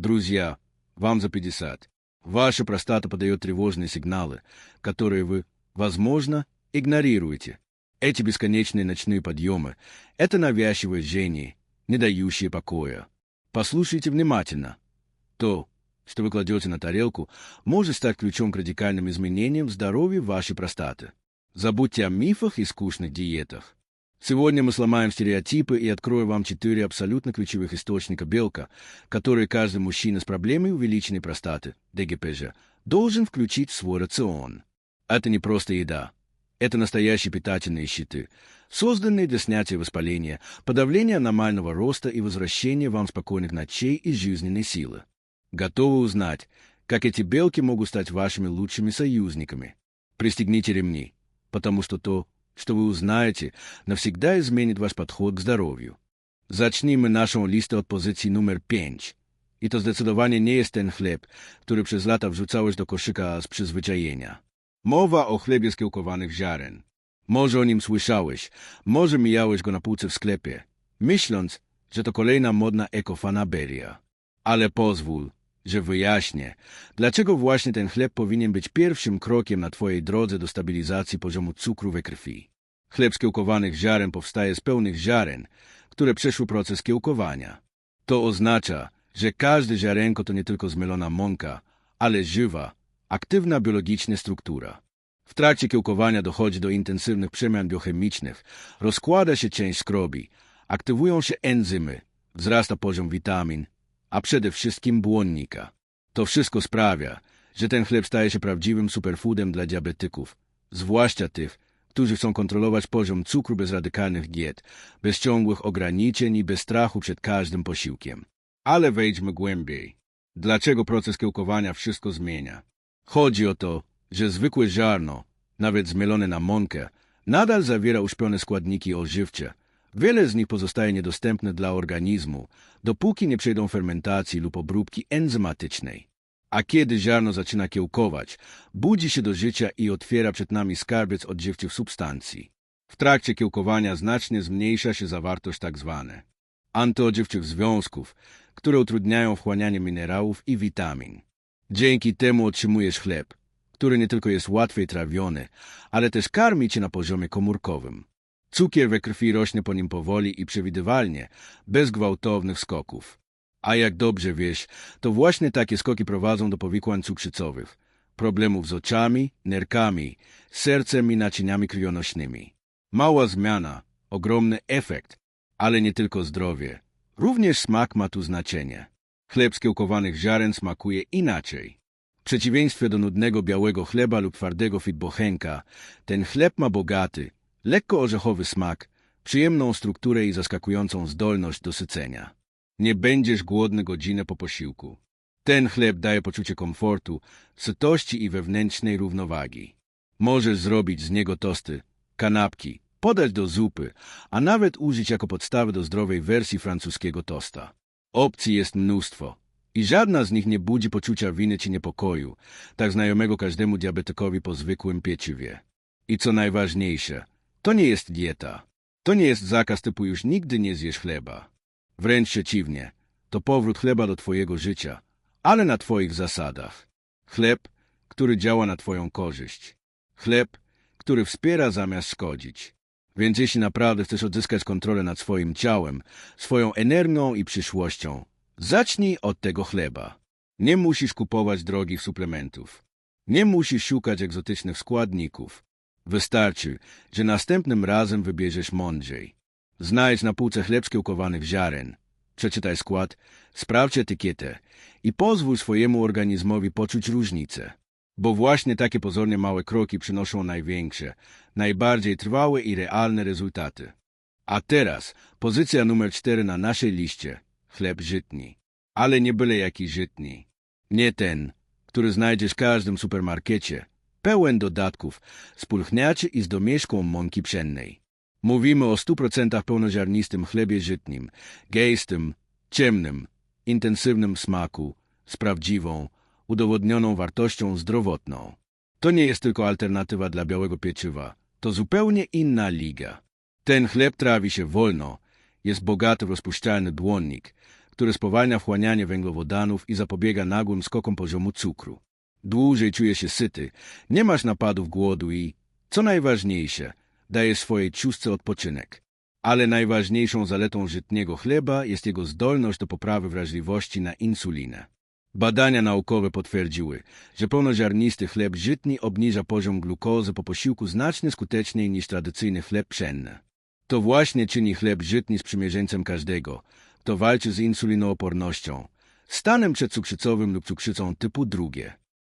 Друзья, вам за 50. Ваша простата подает тревожные сигналы, которые вы, возможно, игнорируете. Эти бесконечные ночные подъемы — это навязчивое жжение, не дающее покоя. Послушайте внимательно. То, что вы кладете на тарелку, может стать ключом к радикальным изменениям в здоровье вашей простаты. Забудьте о мифах и скучных диетах. Сегодня мы сломаем стереотипы и откроем вам четыре абсолютно ключевых источника белка, которые каждый мужчина с проблемой увеличенной простаты, ДГПЖ, должен включить в свой рацион. Это не просто еда. Это настоящие питательные щиты, созданные для снятия воспаления, подавления аномального роста и возвращения вам спокойных ночей и жизненной силы. Готовы узнать, как эти белки могут стать вашими лучшими союзниками? Пристегните ремни, потому что то, что вы узнаете, навсегда изменит ваш подход к здоров'ю. Zacznijmy naszą listę od pozycji numer 5. I to zdecydowanie nie jest ten chleb, który przez lata wrzucałeś do koszyka z przyzwyczajenia. Mowa o chlebie z kiełkowanych ziaren. Może o nim słyszałeś, może mijałeś go na półce w sklepie, myśląc, że to kolejna modna ekofanaberia. Ale pozwól, że wyjaśnię, dlaczego właśnie ten chleb powinien być pierwszym krokiem na Twojej drodze do stabilizacji poziomu cukru we krwi. Chleb z kiełkowanych ziaren powstaje z pełnych ziaren, które przeszły proces kiełkowania. To oznacza, że każde ziarenko to nie tylko zmylona mąka, ale żywa, aktywna biologicznie struktura. W trakcie kiełkowania dochodzi do intensywnych przemian biochemicznych, rozkłada się część skrobi, aktywują się enzymy, wzrasta poziom witamin, a przede wszystkim błonnika. To wszystko sprawia, że ten chleb staje się prawdziwym superfoodem dla diabetyków, zwłaszcza tych, którzy chcą kontrolować poziom cukru bez radykalnych diet, bez ciągłych ograniczeń i bez strachu przed każdym posiłkiem. Ale wejdźmy głębiej. Dlaczego proces kiełkowania wszystko zmienia? Chodzi o to, że zwykłe ziarno, nawet zmielone na mąkę, nadal zawiera uśpione składniki odżywcze, Wiele z nich pozostaje niedostępne dla organizmu, dopóki nie przejdą fermentacji lub obróbki enzymatycznej. A kiedy ziarno zaczyna kiełkować, budzi się do życia i otwiera przed nami skarbiec odżywczych substancji. W trakcie kiełkowania znacznie zmniejsza się zawartość tzw. Tak antyodżywczych związków, które utrudniają wchłanianie minerałów i witamin. Dzięki temu otrzymujesz chleb, który nie tylko jest łatwiej trawiony, ale też karmi cię na poziomie komórkowym. Cukier we krwi rośnie po nim powoli i przewidywalnie, bez gwałtownych skoków. A jak dobrze wiesz, to właśnie takie skoki prowadzą do powikłań cukrzycowych, problemów z oczami, nerkami, sercem i naczyniami krwionośnymi. Mała zmiana, ogromny efekt, ale nie tylko zdrowie. Również smak ma tu znaczenie. Chleb z kiełkowanych ziaren smakuje inaczej. W przeciwieństwie do nudnego białego chleba lub twardego fitbochenka, ten chleb ma bogaty, Lekko orzechowy smak, przyjemną strukturę i zaskakującą zdolność do sycenia. Nie będziesz głodny godzinę po posiłku. Ten chleb daje poczucie komfortu, sytości i wewnętrznej równowagi. Możesz zrobić z niego tosty, kanapki, podać do zupy, a nawet użyć jako podstawy do zdrowej wersji francuskiego tosta. Opcji jest mnóstwo i żadna z nich nie budzi poczucia winy czy niepokoju, tak znajomego każdemu diabetykowi po zwykłym pieczywie. I co najważniejsze, to nie jest dieta. To nie jest zakaz typu już nigdy nie zjesz chleba. Wręcz przeciwnie, to powrót chleba do twojego życia, ale na twoich zasadach. Chleb, który działa na twoją korzyść. Chleb, który wspiera zamiast szkodzić. Więc jeśli naprawdę chcesz odzyskać kontrolę nad swoim ciałem, swoją energią i przyszłością, zacznij od tego chleba. Nie musisz kupować drogich suplementów. Nie musisz szukać egzotycznych składników. Wystarczy, że następnym razem wybierzesz mądrzej. Znajdź na półce chleb z kiełkowanych ziaren. Przeczytaj skład, sprawdź etykietę i pozwól swojemu organizmowi poczuć różnicę. Bo właśnie takie pozornie małe kroki przynoszą największe, najbardziej trwałe i realne rezultaty. A teraz pozycja numer cztery na naszej liście. Chleb żytni. Ale nie byle jaki żytni. Nie ten, który znajdziesz w każdym supermarkecie, pełen dodatków, spulchniaczy i z domieszką mąki pszennej. Mówimy o 100% pełnoziarnistym chlebie żytnim, gęstym, ciemnym, intensywnym smaku, z prawdziwą, udowodnioną wartością zdrowotną. To nie jest tylko alternatywa dla białego pieczywa, to zupełnie inna liga. Ten chleb trawi się wolno, jest bogaty w rozpuszczalny dłonnik, który spowalnia wchłanianie węglowodanów i zapobiega nagłym skokom poziomu cukru. Dłużej czujesz się syty, nie masz napadów głodu i, co najważniejsze, dajesz swojej ciustce odpoczynek. Ale najważniejszą zaletą żytniego chleba jest jego zdolność do poprawy wrażliwości na insulinę. Badania naukowe potwierdziły, że pełnoziarnisty chleb żytni obniża poziom glukozy po posiłku znacznie skuteczniej niż tradycyjny chleb pszenny. To właśnie czyni chleb żytni sprzymierzeńcem każdego, kto walczy z insulinoopornością, stanem przedcukrzycowym lub cukrzycą typu drugie.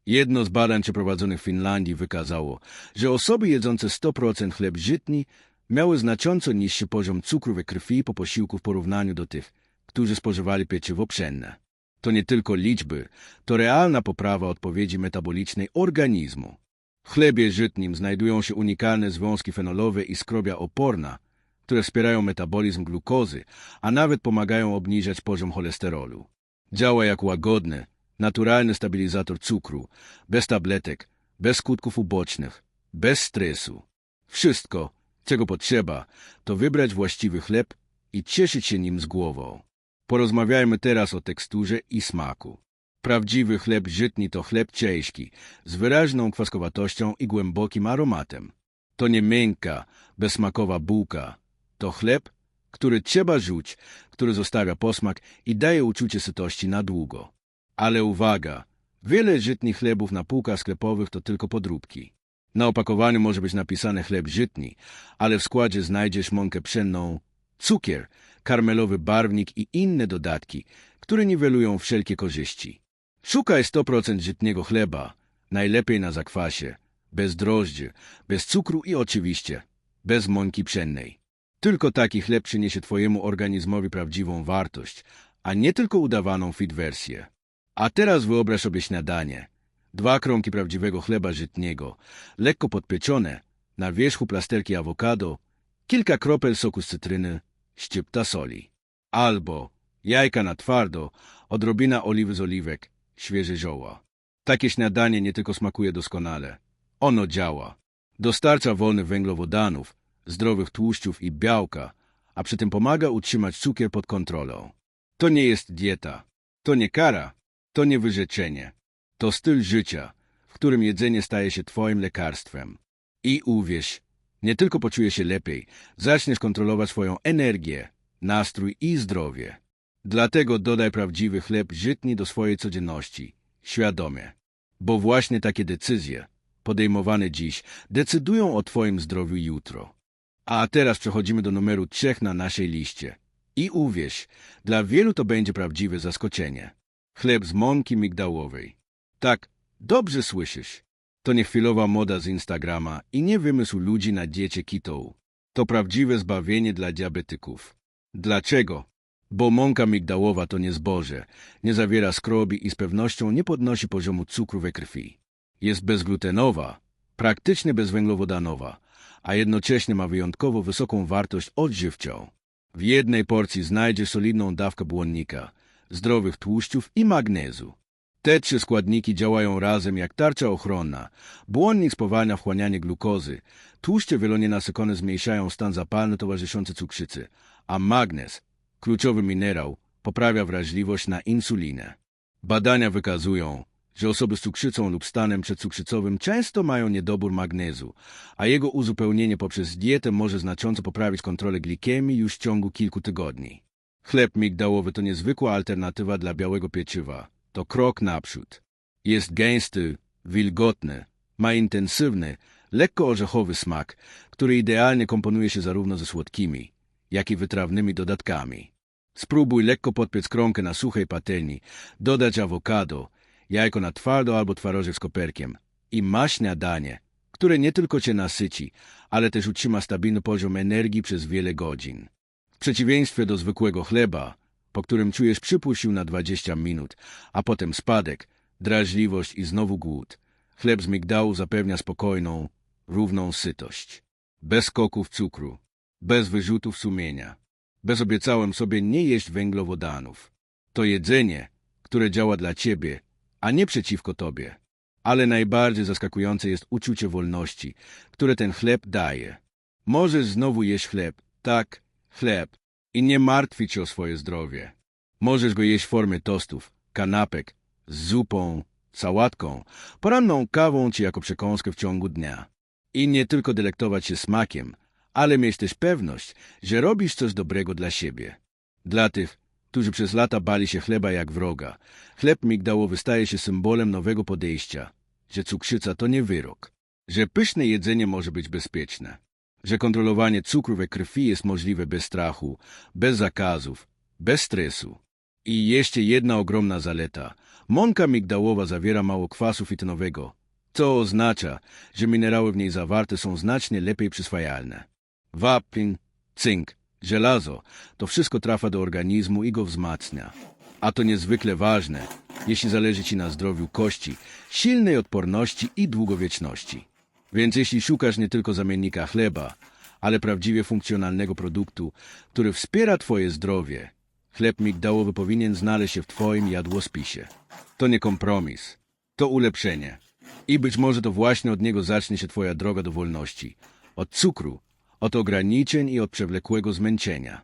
Jedno z badań przeprowadzonych w Finlandii wykazało, że osoby jedzące 100% chleb żytni miały znacząco niższy poziom cukru we krwi po posiłku w porównaniu do tych, którzy spożywali pieczywo pszenne. To nie tylko liczby, to realna poprawa odpowiedzi metabolicznej organizmu. W chlebie żytnim znajdują się unikalne związki fenolowe i skrobia oporna, które wspierają metabolizm glukozy, a nawet pomagają obniżać poziom cholesterolu. Działa jak łagodny, naturalny stabilizator cukru, bez tabletek, bez skutków ubocznych, bez stresu. Wszystko, czego potrzeba, to wybrać właściwy chleb i cieszyć się nim z głową. Porozmawiajmy teraz o teksturze i smaku. Prawdziwy chleb żytni to chleb ciężki, z wyraźną kwaskowatością i głębokim aromatem. To nie miękka, bezsmakowa bułka. To chleb, który trzeba rzuć, który zostawia posmak i daje uczucie sytości na długo. Ale uwaga, wiele żytnich chlebów na półkach sklepowych to tylko podróbki. Na opakowaniu może być napisane chleb żytni, ale w składzie znajdziesz mąkę pszenną, cukier, karmelowy barwnik i inne dodatki, które niwelują wszelkie korzyści. Szukaj 100% żytniego chleba, najlepiej na zakwasie, bez drożdży, bez cukru i oczywiście bez mąki pszennej. Tylko taki chleb przyniesie Twojemu organizmowi prawdziwą wartość, a nie tylko udawaną fit wersję. A teraz wyobraź sobie śniadanie. Dwa kromki prawdziwego chleba żytniego, lekko podpieczone, na wierzchu plasterki awokado, kilka kropel soku z cytryny, szczypta soli. Albo jajka na twardo, odrobina oliwy z oliwek, świeże zioła. Takie śniadanie nie tylko smakuje doskonale, ono działa. Dostarcza wolnych węglowodanów, zdrowych tłuszczów i białka, a przy tym pomaga utrzymać cukier pod kontrolą. To nie jest dieta, to nie kara, to nie wyrzeczenie. To styl życia, w którym jedzenie staje się Twoim lekarstwem. I uwierz, nie tylko poczujesz się lepiej, zaczniesz kontrolować swoją energię, nastrój i zdrowie. Dlatego dodaj prawdziwy chleb żytni do swojej codzienności, świadomie. Bo właśnie takie decyzje, podejmowane dziś, decydują o Twoim zdrowiu jutro. A teraz przechodzimy do numeru trzech na naszej liście. I uwierz, dla wielu to będzie prawdziwe zaskoczenie. Chleb z mąki migdałowej. Tak, dobrze słyszysz. To nie chwilowa moda z Instagrama i nie wymysł ludzi na diecie keto. To prawdziwe zbawienie dla diabetyków. Dlaczego? Bo mąka migdałowa to nie zboże, nie zawiera skrobi i z pewnością nie podnosi poziomu cukru we krwi. Jest bezglutenowa, praktycznie bezwęglowodanowa, a jednocześnie ma wyjątkowo wysoką wartość odżywczą. W jednej porcji znajdzie solidną dawkę błonnika, zdrowych tłuszczów i magnezu. Te trzy składniki działają razem jak tarcza ochronna. Błonnik spowalnia wchłanianie glukozy, tłuszcze wielonienasycone zmniejszają stan zapalny towarzyszący cukrzycy, a magnez, kluczowy minerał, poprawia wrażliwość na insulinę. Badania wykazują, że osoby z cukrzycą lub stanem przedcukrzycowym często mają niedobór magnezu, a jego uzupełnienie poprzez dietę może znacząco poprawić kontrolę glikemii już w ciągu kilku tygodni. Chleb migdałowy to niezwykła alternatywa dla białego pieczywa. To krok naprzód. Jest gęsty, wilgotny, ma intensywny, lekko orzechowy smak, który idealnie komponuje się zarówno ze słodkimi, jak i wytrawnymi dodatkami. Spróbuj lekko podpiec kromkę na suchej patelni, dodać awokado, jajko na twardo albo twarożek z koperkiem i masz śniadanie, które nie tylko cię nasyci, ale też utrzyma stabilny poziom energii przez wiele godzin. Przeciwieństwie do zwykłego chleba, po którym czujesz przypływ sił na 20 minut, a potem spadek, drażliwość i znowu głód, chleb z migdału zapewnia spokojną, równą sytość. Bez skoków cukru, bez wyrzutów sumienia. Bez obiecałem sobie nie jeść węglowodanów. To jedzenie, które działa dla ciebie, a nie przeciwko tobie. Ale najbardziej zaskakujące jest uczucie wolności, które ten chleb daje. Możesz znowu jeść chleb, tak, chleb, i nie martwić się o swoje zdrowie. Możesz go jeść w formie tostów, kanapek, z zupą, sałatką, poranną kawą czy jako przekąskę w ciągu dnia. I nie tylko delektować się smakiem, ale mieć też pewność, że robisz coś dobrego dla siebie. Dla tych, którzy przez lata bali się chleba jak wroga, chleb migdałowy staje się symbolem nowego podejścia, że cukrzyca to nie wyrok, że pyszne jedzenie może być bezpieczne, że kontrolowanie cukru we krwi jest możliwe bez strachu, bez zakazów, bez stresu. I jeszcze jedna ogromna zaleta. Mąka migdałowa zawiera mało kwasu fitynowego, co oznacza, że minerały w niej zawarte są znacznie lepiej przyswajalne. Wapń, cynk, żelazo, to wszystko trafia do organizmu i go wzmacnia. A to niezwykle ważne, jeśli zależy Ci na zdrowiu kości, silnej odporności i długowieczności. Więc jeśli szukasz nie tylko zamiennika chleba, ale prawdziwie funkcjonalnego produktu, który wspiera Twoje zdrowie, chleb migdałowy powinien znaleźć się w Twoim jadłospisie. To nie kompromis, to ulepszenie. I być może to właśnie od niego zacznie się Twoja droga do wolności. Od cukru, od ograniczeń i od przewlekłego zmęczenia.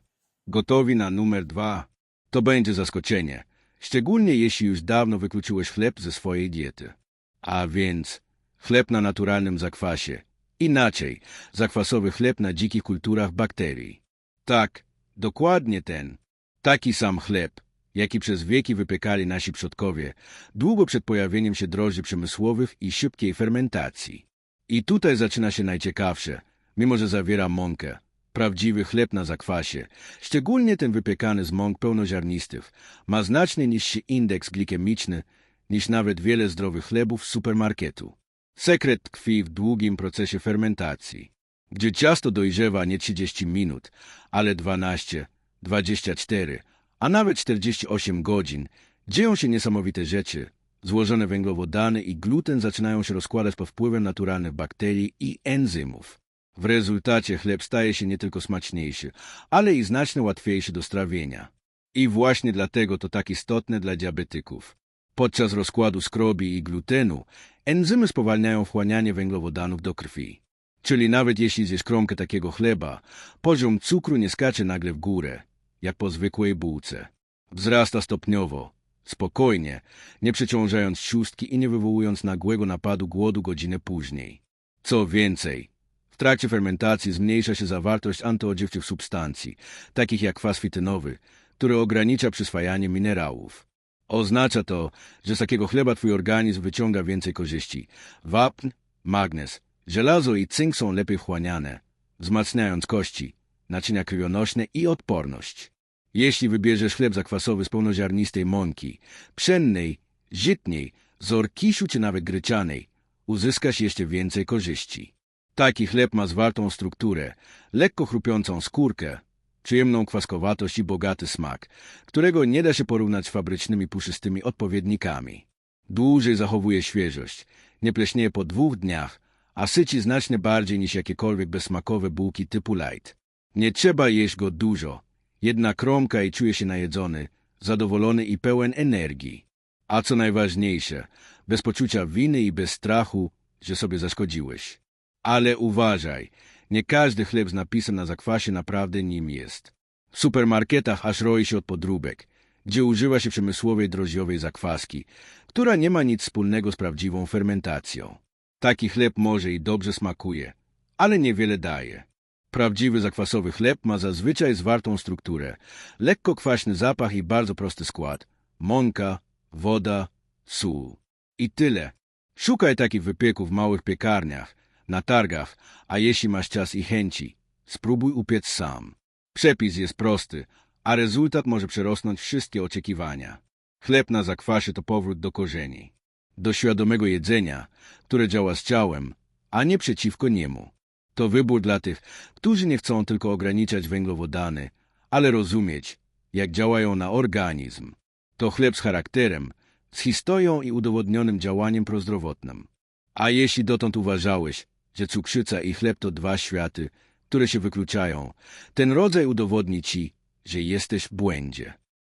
Gotowi na numer dwa? To będzie zaskoczenie, szczególnie jeśli już dawno wykluczyłeś chleb ze swojej diety. A więc chleb na naturalnym zakwasie. Inaczej, zakwasowy chleb na dzikich kulturach bakterii. Tak, dokładnie ten. Taki sam chleb, jaki przez wieki wypiekali nasi przodkowie, długo przed pojawieniem się drożdży przemysłowych i szybkiej fermentacji. I tutaj zaczyna się najciekawsze, mimo że zawiera mąkę. Prawdziwy chleb na zakwasie, szczególnie ten wypiekany z mąk pełnoziarnistych, ma znacznie niższy indeks glikemiczny niż nawet wiele zdrowych chlebów z supermarketu. Sekret tkwi w długim procesie fermentacji, gdzie ciasto dojrzewa nie 30 minut, ale 12, 24, a nawet 48 godzin. Dzieją się niesamowite rzeczy. Złożone węglowodany i gluten zaczynają się rozkładać pod wpływem naturalnych bakterii i enzymów. W rezultacie chleb staje się nie tylko smaczniejszy, ale i znacznie łatwiejszy do strawienia. I właśnie dlatego to tak istotne dla diabetyków. Podczas rozkładu skrobi i glutenu enzymy spowalniają wchłanianie węglowodanów do krwi. Czyli nawet jeśli zjesz kromkę takiego chleba, poziom cukru nie skacze nagle w górę, jak po zwykłej bułce. Wzrasta stopniowo, spokojnie, nie przeciążając szóstki i nie wywołując nagłego napadu głodu godzinę później. Co więcej, w trakcie fermentacji zmniejsza się zawartość antyodziewczych substancji, takich jak kwas fitynowy, który ogranicza przyswajanie minerałów. Oznacza to, że z takiego chleba twój organizm wyciąga więcej korzyści. Wapń, magnez, żelazo i cynk są lepiej wchłaniane, wzmacniając kości, naczynia krwionośne i odporność. Jeśli wybierzesz chleb zakwasowy z pełnoziarnistej mąki, pszennej, żytniej, z orkiszu czy nawet gryczanej, uzyskasz jeszcze więcej korzyści. Taki chleb ma zwartą strukturę, lekko chrupiącą skórkę, przyjemną kwaskowatość i bogaty smak, którego nie da się porównać fabrycznymi puszystymi odpowiednikami. Dłużej zachowuje świeżość, nie pleśnieje po dwóch dniach, a syci znacznie bardziej niż jakiekolwiek bezsmakowe bułki typu light. Nie trzeba jeść go dużo, jedna kromka i czuje się najedzony, zadowolony i pełen energii. A co najważniejsze, bez poczucia winy i bez strachu, że sobie zaszkodziłeś. Ale uważaj, nie każdy chleb z napisem na zakwasie naprawdę nim jest. W supermarketach aż roi się od podróbek, gdzie używa się przemysłowej drożdżowej zakwaski, która nie ma nic wspólnego z prawdziwą fermentacją. Taki chleb może i dobrze smakuje, ale niewiele daje. Prawdziwy zakwasowy chleb ma zazwyczaj zwartą strukturę, lekko kwaśny zapach i bardzo prosty skład. Mąka, woda, sól. I tyle. Szukaj takich wypieków w małych piekarniach, na targach, a jeśli masz czas i chęci, spróbuj upiec sam. Przepis jest prosty, a rezultat może przerosnąć wszystkie oczekiwania. Chleb na zakwasie to powrót do korzeni, do świadomego jedzenia, które działa z ciałem, a nie przeciwko niemu. To wybór dla tych, którzy nie chcą tylko ograniczać węglowodany, ale rozumieć, jak działają na organizm. To chleb z charakterem, z historią i udowodnionym działaniem prozdrowotnym. A jeśli dotąd uważałeś, że cukrzyca i chleb to dwa światy, które się wykluczają, ten rodzaj udowodni ci, że jesteś w błędzie.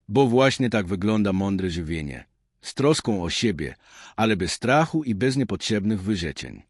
Bo właśnie tak wygląda mądre żywienie. Z troską o siebie, ale bez strachu i bez niepotrzebnych wyrzeczeń.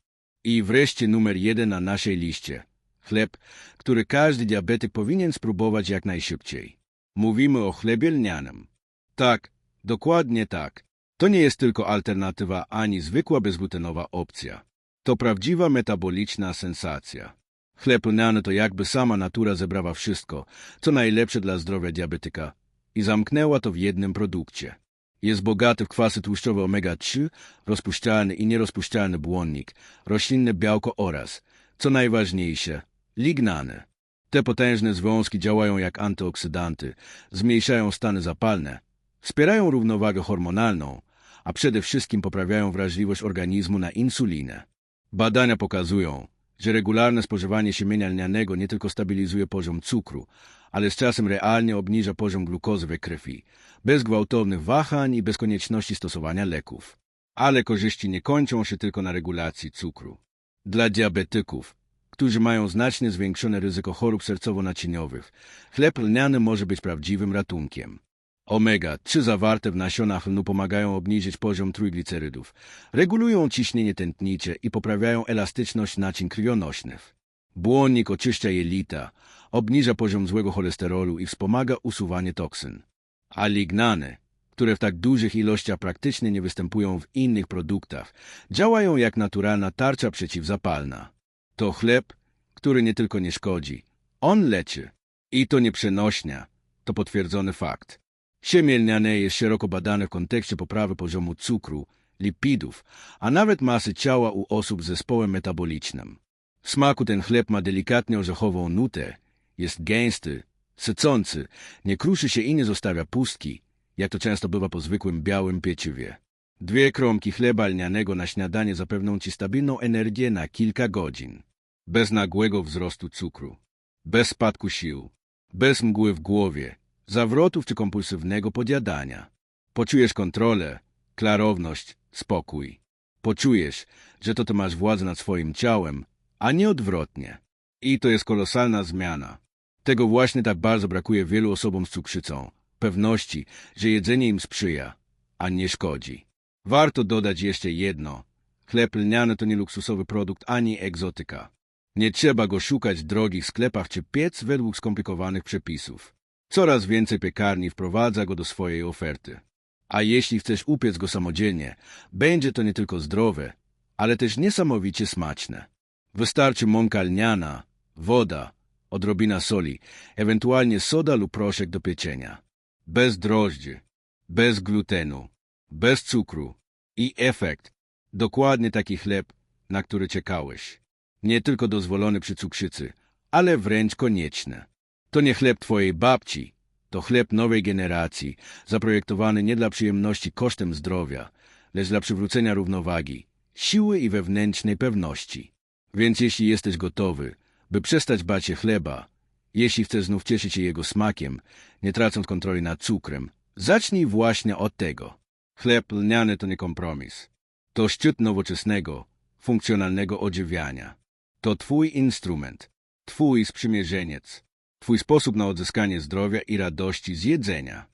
I wreszcie numer jeden na naszej liście. Chleb, który każdy diabetyk powinien spróbować jak najszybciej. Mówimy o chlebie lnianym. Tak, dokładnie tak. To nie jest tylko alternatywa ani zwykła bezglutenowa opcja. To prawdziwa metaboliczna sensacja. Chleb lniany to jakby sama natura zebrała wszystko, co najlepsze dla zdrowia diabetyka i zamknęła to w jednym produkcie. Jest bogaty w kwasy tłuszczowe omega-3, rozpuszczalny i nierozpuszczalny błonnik, roślinne białko oraz, co najważniejsze, lignany. Te potężne związki działają jak antyoksydanty, zmniejszają stany zapalne, wspierają równowagę hormonalną, a przede wszystkim poprawiają wrażliwość organizmu na insulinę. Badania pokazują, że regularne spożywanie siemienia lnianego nie tylko stabilizuje poziom cukru, ale z czasem realnie obniża poziom glukozy we krwi, bez gwałtownych wahań i bez konieczności stosowania leków. Ale korzyści nie kończą się tylko na regulacji cukru. Dla diabetyków, którzy mają znacznie zwiększone ryzyko chorób sercowo-naczyniowych, chleb lniany może być prawdziwym ratunkiem. Omega-3 zawarte w nasionach lnu pomagają obniżyć poziom trójglicerydów, regulują ciśnienie tętnicze i poprawiają elastyczność naczyń krwionośnych. Błonnik oczyszcza jelita, obniża poziom złego cholesterolu i wspomaga usuwanie toksyn. A lignany, które w tak dużych ilościach praktycznie nie występują w innych produktach, działają jak naturalna tarcza przeciwzapalna. To chleb, który nie tylko nie szkodzi, on leczy. I to nieprzenośnia, to potwierdzony fakt. Siemię lniane jest szeroko badane w kontekście poprawy poziomu cukru, lipidów, a nawet masy ciała u osób z zespołem metabolicznym. W smaku ten chleb ma delikatnie orzechową nutę, jest gęsty, sycący, nie kruszy się i nie zostawia pustki, jak to często bywa po zwykłym białym pieczywie. Dwie kromki chleba lnianego na śniadanie zapewnią ci stabilną energię na kilka godzin. Bez nagłego wzrostu cukru, bez spadku sił, bez mgły w głowie, zawrotów czy kompulsywnego podjadania. Poczujesz kontrolę, klarowność, spokój. Poczujesz, że to ty masz władzę nad swoim ciałem, a nie odwrotnie. I to jest kolosalna zmiana. Tego właśnie tak bardzo brakuje wielu osobom z cukrzycą. Pewności, że jedzenie im sprzyja, a nie szkodzi. Warto dodać jeszcze jedno. Chleb lniany to nie luksusowy produkt ani egzotyka. Nie trzeba go szukać w drogich sklepach czy piec według skomplikowanych przepisów. Coraz więcej piekarni wprowadza go do swojej oferty. A jeśli chcesz upiec go samodzielnie, będzie to nie tylko zdrowe, ale też niesamowicie smaczne. Wystarczy mąka lniana, woda, odrobina soli, ewentualnie soda lub proszek do pieczenia. Bez drożdży, bez glutenu, bez cukru i efekt dokładnie taki chleb, na który czekałeś. Nie tylko dozwolony przy cukrzycy, ale wręcz konieczny. To nie chleb twojej babci, to chleb nowej generacji, zaprojektowany nie dla przyjemności kosztem zdrowia, lecz dla przywrócenia równowagi, siły i wewnętrznej pewności. Więc jeśli jesteś gotowy, by przestać bać się chleba, jeśli chcesz znów cieszyć się jego smakiem, nie tracąc kontroli nad cukrem, zacznij właśnie od tego. Chleb lniany to nie kompromis. To szczyt nowoczesnego, funkcjonalnego odżywiania. To twój instrument, twój sprzymierzeniec, twój sposób na odzyskanie zdrowia i radości z jedzenia.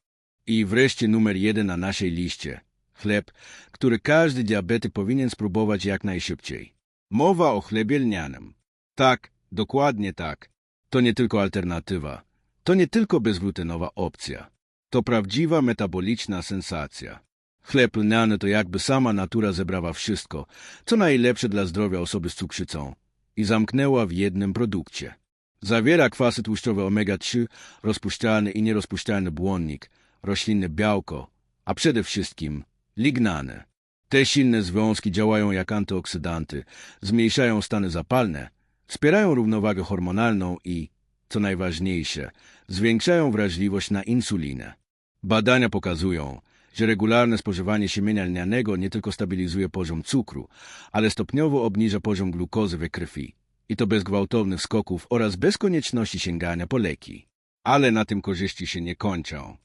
I wreszcie numer jeden na naszej liście. Chleb, który każdy diabetyk powinien spróbować jak najszybciej. Mowa o chlebie lnianym. Tak, dokładnie tak. To nie tylko alternatywa. To nie tylko bezglutenowa opcja. To prawdziwa metaboliczna sensacja. Chleb lniany to jakby sama natura zebrała wszystko, co najlepsze dla zdrowia osoby z cukrzycą i zamknęła w jednym produkcie. Zawiera kwasy tłuszczowe omega-3, rozpuszczalny i nierozpuszczalny błonnik, roślinne białko, a przede wszystkim lignany. Te silne związki działają jak antyoksydanty, zmniejszają stany zapalne, wspierają równowagę hormonalną i, co najważniejsze, zwiększają wrażliwość na insulinę. Badania pokazują, że regularne spożywanie siemienia lnianego nie tylko stabilizuje poziom cukru, ale stopniowo obniża poziom glukozy we krwi. I to bez gwałtownych skoków oraz bez konieczności sięgania po leki. Ale na tym korzyści się nie kończą.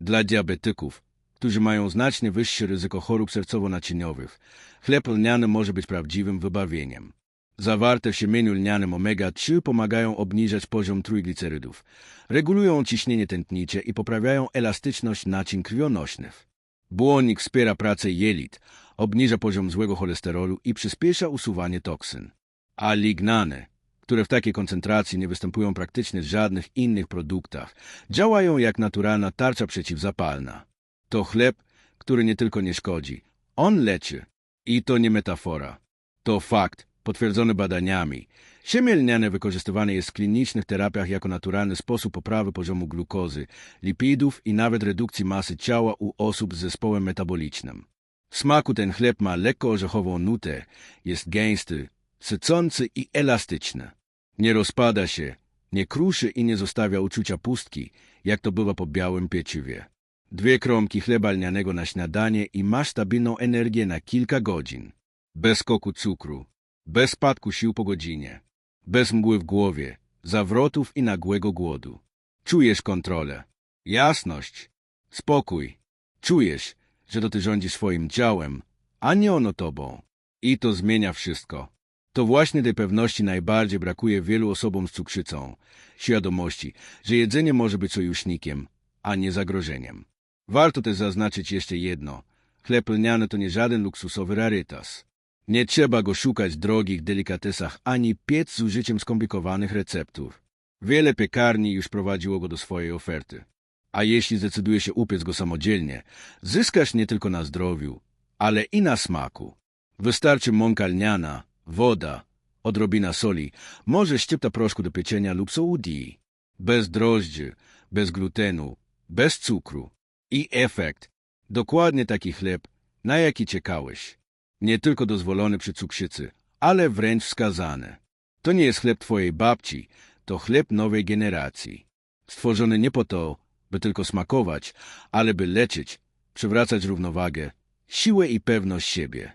Dla diabetyków, którzy mają znacznie wyższe ryzyko chorób sercowo-naczyniowych, chleb lniany może być prawdziwym wybawieniem. Zawarte w siemieniu lnianym omega-3 pomagają obniżać poziom trójglicerydów, regulują ciśnienie tętnicze i poprawiają elastyczność naczyń krwionośnych. Błonnik wspiera pracę jelit, obniża poziom złego cholesterolu i przyspiesza usuwanie toksyn. A lignany, które w takiej koncentracji nie występują praktycznie w żadnych innych produktach, działają jak naturalna tarcza przeciwzapalna. To chleb, który nie tylko nie szkodzi, on leczy. I to nie metafora. To fakt, potwierdzony badaniami. Siemię lniane wykorzystywane jest w klinicznych terapiach jako naturalny sposób poprawy poziomu glukozy, lipidów i nawet redukcji masy ciała u osób z zespołem metabolicznym. W smaku ten chleb ma lekko orzechową nutę, jest gęsty, sycący i elastyczny. Nie rozpada się, nie kruszy i nie zostawia uczucia pustki, jak to bywa po białym pieczywie. Dwie kromki chleba lnianego na śniadanie i masz stabilną energię na kilka godzin. Bez skoku cukru, bez spadku sił po godzinie, bez mgły w głowie, zawrotów i nagłego głodu. Czujesz kontrolę, jasność, spokój. Czujesz, że to ty rządzisz swoim ciałem, a nie ono tobą. I to zmienia wszystko. To właśnie tej pewności najbardziej brakuje wielu osobom z cukrzycą. Świadomości, że jedzenie może być sojusznikiem, a nie zagrożeniem. Warto też zaznaczyć jeszcze jedno. Chleb lniany to nie żaden luksusowy rarytas. Nie trzeba go szukać w drogich delikatesach ani piec z użyciem skomplikowanych receptów. Wiele piekarni już prowadziło go do swojej oferty. A jeśli zdecyduje się upiec go samodzielnie, zyskasz nie tylko na zdrowiu, ale i na smaku. Wystarczy mąka lniana, woda, odrobina soli, może szczypta proszku do pieczenia lub sołudii. Bez drożdży, bez glutenu, bez cukru. I efekt. Dokładnie taki chleb, na jaki czekałeś. Nie tylko dozwolony przy cukrzycy, ale wręcz wskazany. To nie jest chleb twojej babci, to chleb nowej generacji. Stworzony nie po to, by tylko smakować, ale by leczyć, przywracać równowagę, siłę i pewność siebie.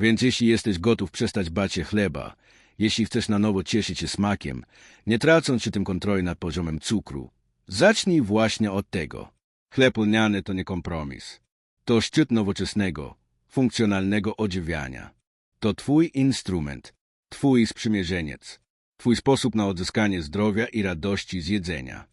Więc jeśli jesteś gotów przestać bać się chleba, jeśli chcesz na nowo cieszyć się smakiem, nie tracąc przy tym kontroli nad poziomem cukru, zacznij właśnie od tego. Chleb lniany to nie kompromis. To szczyt nowoczesnego, funkcjonalnego odżywiania. To twój instrument, twój sprzymierzeniec, twój sposób na odzyskanie zdrowia i radości z jedzenia.